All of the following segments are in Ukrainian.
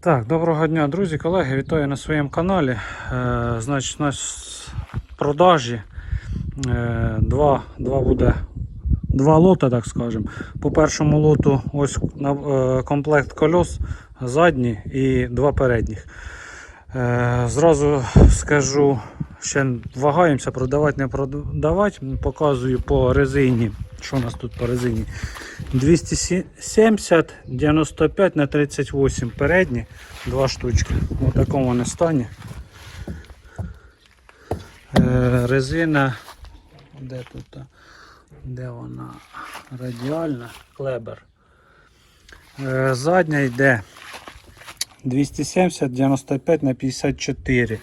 Так, доброго дня, друзі, колеги, вітаю на своєму каналі. Е, значить, у нас продажі е, два, два буде два лота, так скажемо. По першому лоту ось е, комплект кольос задні і два передніх. Е, зразу скажу, ще вагаємося, продавати, не продавати. Показую по резині. Що у нас тут по резині? 270, 95 на 38 передні, два штучки. У такому вони стані. Е, резина, де тут? Де вона? Радіальна, клебер. Е, задня йде 270, 95 на 54.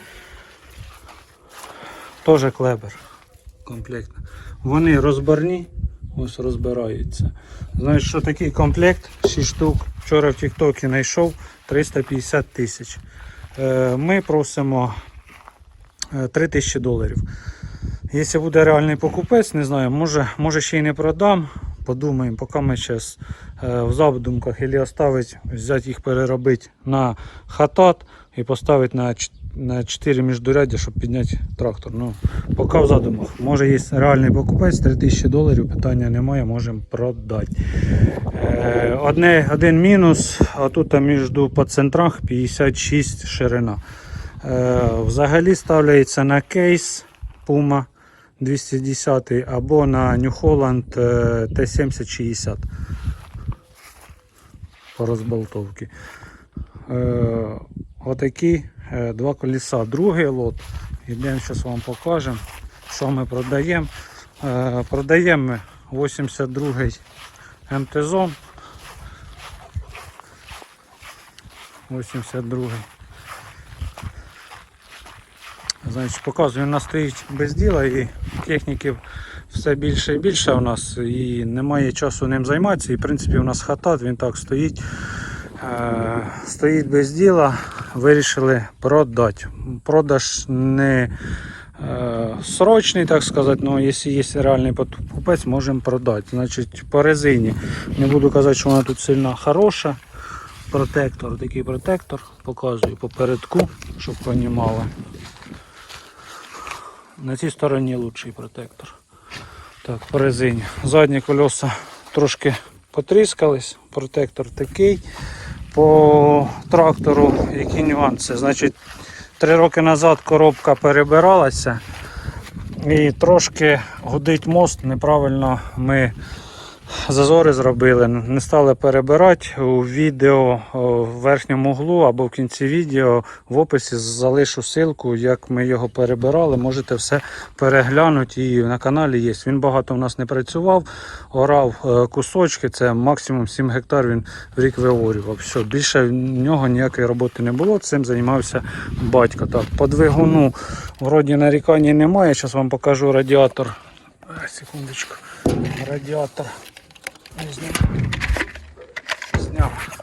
Теж клебер. Комплектно. Вони розборні, ось розбираються. Знаєш, що такий комплект, 6 штук. Вчора в Тіктокі знайшов 350 тисяч. Е, Ми просимо е, 3 тисячі доларів. Якщо буде реальний покупець, не знаю, може, може ще й не продам. Подумаємо, поки ми зараз в задумках або оставить, взяти їх переробити на хатат і поставити на, на 4 міждуряддя, щоб підняти трактор. Ну, поки в задумах. Може є реальний покупець, 3000 доларів, питання немає, можемо продати. Е, одне, один мінус, а тут між по центрах 56 ширина. Е, взагалі ставляється на кейс Puma 210 або на New Holland е, T7060 по розболтовці. Е, отакі е, два колеса. Другий лот. Йдемо зараз вам покажемо, що ми продаємо. Е, продаємо ми 82-й МТЗО. 82-й. Значить, показую, нас стоїть без діла і техніків все більше і більше у нас і немає часу ним займатися. І в принципі у нас хатат, він так стоїть. Е, стоїть без діла, вирішили продати. Продаж не е, срочний, так сказати, але якщо є реальний покупець, можемо продати. Значить, по резині. Не буду казати, що вона тут сильно хороша. Протектор, такий протектор, показую по передку, щоб розуміли. На цій стороні лучший протектор. Так, по резині. Задні колеса трошки потріскались, протектор такий. По трактору які нюанси. Значить, три роки назад коробка перебиралася і трошки гудить мост. Неправильно ми зазори зробили, не стали перебирати. У відео в верхньому углу або в кінці відео в описі залишу ссылку, як ми його перебирали. Можете все переглянути і на каналі є. Він багато в нас не працював, орав е, кусочки, це максимум 7 гектар він в рік виорював. Все, більше в нього ніякої роботи не було. Цим займався батько. Так, по двигуну вроді нарікань немає. Зараз вам покажу радіатор. Секундочку. Радіатор. Зняв.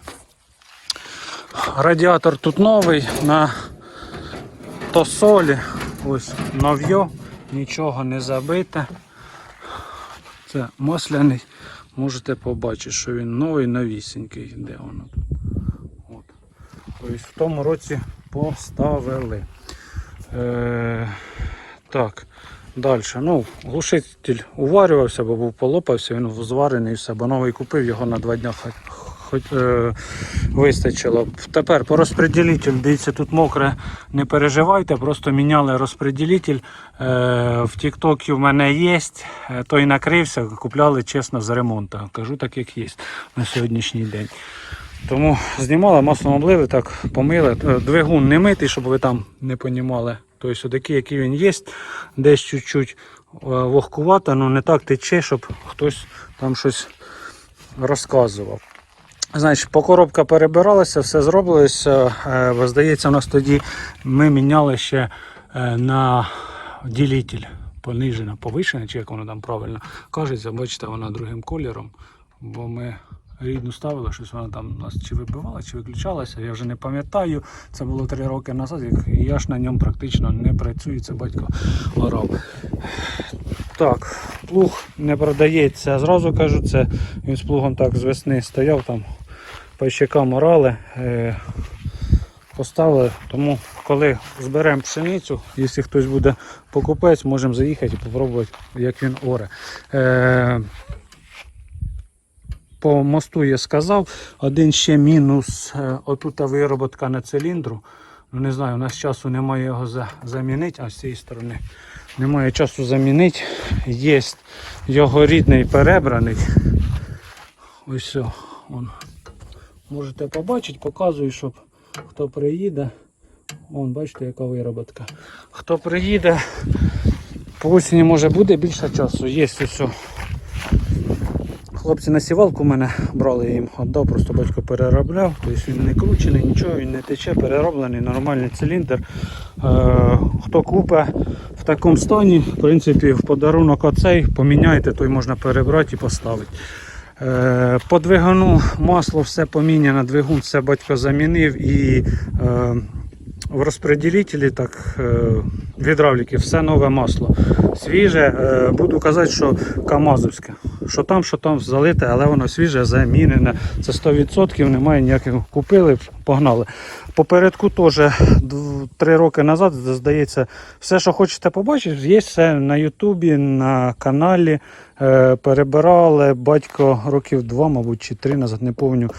Радіатор тут новий на тосолі. Ось нов'йо, нічого не забите. Це масляний. Можете побачити, що він новий, новісінький. Де воно тут? От. Тобто в тому році поставили. Е, так. Далі. Ну, глушитель уварювався, бо був полопався, він зварений все, бо новий купив, його на два дня хоч, е, вистачило. Тепер по розпреділителю, дивіться, тут мокре, не переживайте, просто міняли розпреділитель. Е, в Тіктокі в мене є, е, той накрився, купляли чесно з ремонту. Кажу так, як є на сьогоднішній день. Тому знімали, маслом облили, так помили. Е, Двигун не митий, щоб ви там не понімали. Тобто такий, який він є, десь чуть-чуть е, вогкувато, але не так тече, щоб хтось там щось розказував. Значить, по коробка перебиралася, все зробилося. Е, Здається, у нас тоді ми міняли ще е, на ділитель. Понижена, повишена, чи як воно там правильно кажеться, бачите, вона другим кольором. Бо ми рідну ставили, щось вона там нас чи вибивала, чи виключалася, я вже не пам'ятаю. Це було три роки назад, і я ж на ньому практично не працюю, це батько орав. Так, плуг не продається. Зразу кажу, це він з плугом так з весни стояв там, пайщика морали. Е, поставили. Тому коли зберемо пшеницю, якщо хтось буде покупець, можемо заїхати і спробувати, як він оре. Е, по мосту я сказав. Один ще мінус. е, Отута вироботка на циліндру. Ну не знаю, у нас часу немає його за- замінити, а з цієї сторони немає часу замінити. Є його рідний перебраний. Ось все. Можете побачити, показую, щоб хто приїде. Вон, бачите, яка вироботка. Хто приїде, по осені може буде більше часу. Є все. Хлопці на сівалку мене брали, їм віддав, просто батько переробляв. Тобто він не кручений, нічого, він не тече, перероблений, нормальний циліндр. Е, хто купить в такому стані, в принципі, в подарунок оцей поміняйте, той можна перебрати і поставити. Е, По двигуну масло все поміняно, двигун все батько замінив і е, в розпреділітелі так, е, гідравліки все нове масло. Свіже, е, буду казати, що Камазовське. Що там, що там залите, але воно свіже, замінене. Це 100%, немає ніяких купили, погнали. Попередку теж 3 роки назад, здається, все, що хочете побачити, є все на Ютубі, на каналі. Е, Перебирали батько років два, мабуть, чи три назад, не пам'ятаю.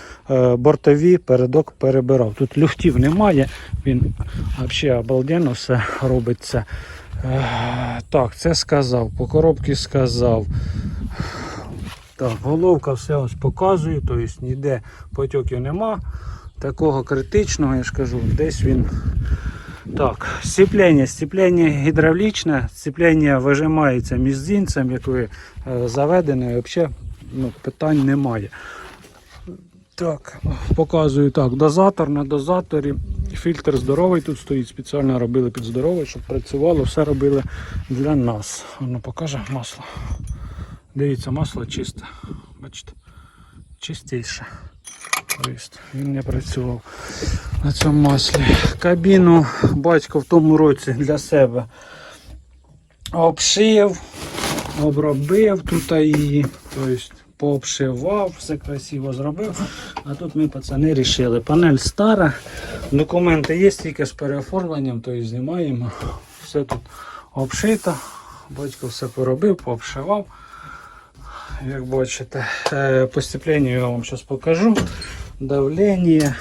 Бортові передок перебирав. Тут люфтів немає, він взагалі обалденно все робиться. Е, Так, це сказав, по коробці сказав. Так, головка все ось показує, тобто ніде потьоків нема. Такого критичного, я ж кажу, десь він. Так, сцеплення. Сцеплення гідравлічне, сцеплення вижимається мізинцем, як ви е, заведене, взагалі ну, питань немає. Так, показую так, дозатор на дозаторі. Фільтр здоровий тут стоїть, спеціально робили під здоровий, щоб працювало, все робили для нас. Воно покаже масло. Дивіться, масло чисте. Бачите, чистіше. Тобто Він не працював на цьому маслі. Кабіну батько в тому році для себе обшив, обробив тут її. Тобто пообшивав, все красиво зробив. А тут ми пацани рішили. Панель стара, документи є тільки з переоформленням, тобто знімаємо. Все тут обшито. Батько все поробив, пообшивав. Як бачите, Е, по сцепленню я вам зараз покажу. Давлення.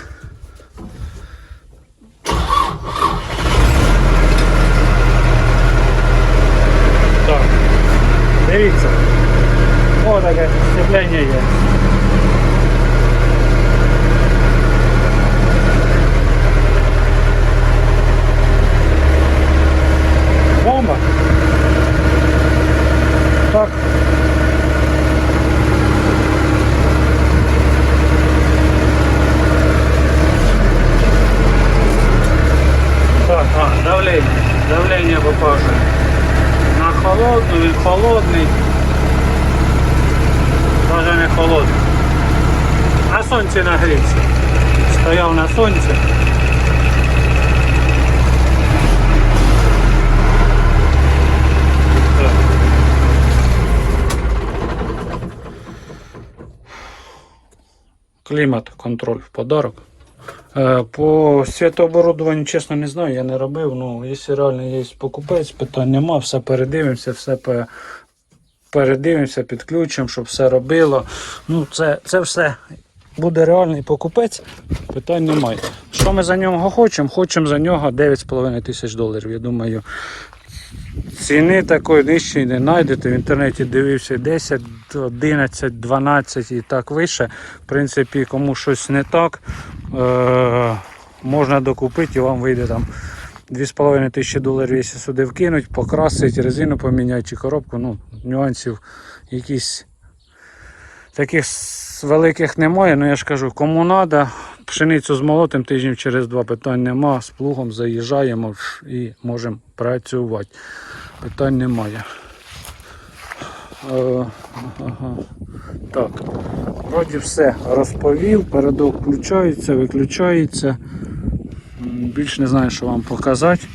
давление. Давление показывает. На холодную и холодный. Даже не холодний. На сонці нагрівся. Стояв на сонці. Так. Клімат, контроль в подарок. Е, По світооборудуванню, чесно, не знаю, я не робив. Ну, якщо реально є покупець, питань нема, все передивимося, все пе- передивимося, підключимо, щоб все робило. Ну, це, це все буде реальний покупець, питань немає. Що ми за нього хочемо? Хочемо за нього 9,5 тисяч доларів. Я думаю, ціни такої нижчої не знайдете. В інтернеті дивився 10, 11, 12 і так вище. В принципі, кому щось не так, е- можна докупити і вам вийде там 2,5 тисячі доларів, якщо сюди вкинуть, покрасить, резину поміняти чи коробку. Ну, нюансів якісь таких великих немає. Ну я ж кажу, кому треба, пшеницю з молотим тижнів через два питань нема. З плугом заїжджаємо і можемо працювати. Питань немає. Е, ага. Так, вроді все розповів, передок включається, виключається. М, Більш не знаю, що вам показати.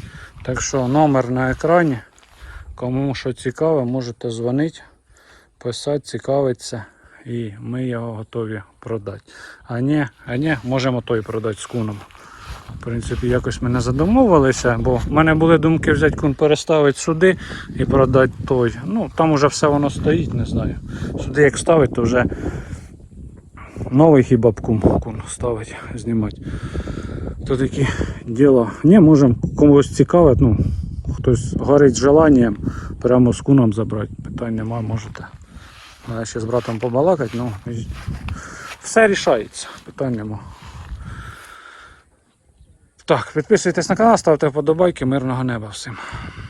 Так що номер на екрані. Кому що цікаве, можете дзвонити, писати, цікавитися. І ми його готові продати. А ні, а ні, можемо той продати з куном. В принципі, якось ми не задумувалися, бо в мене були думки взяти кун переставити сюди і продати той. Ну, там уже все воно стоїть, не знаю. Сюди як ставити, то вже новий хіба б кум, кун ставить, знімати. То такі діло. Ні, можемо комусь цікавить, ну, хтось горить желанням прямо з куном забрати. Питань немає, можете. Ще з братом побалакати, ну все рішається, питань нема. Так, підписуйтесь на канал, ставте вподобайки, мирного неба всім.